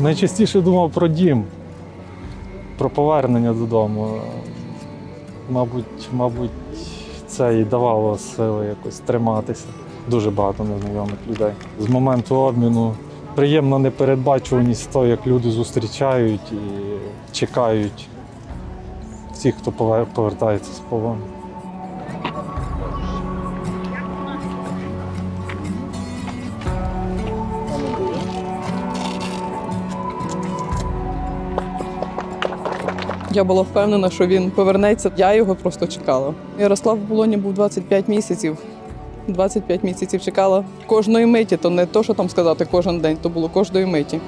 Найчастіше думав про дім, про повернення додому. Мабуть, мабуть, це і давало сили якось триматися. Дуже багато незнайомих людей. З моменту обміну приємна непередбачуваність того, як люди зустрічають і чекають всіх, хто повертається з полону. Я була впевнена, що він повернеться. Я його просто чекала. Ярослав в полоні був 25 місяців. 25 місяців чекала кожної миті, то не то, що там сказати кожен день, то було кожної миті.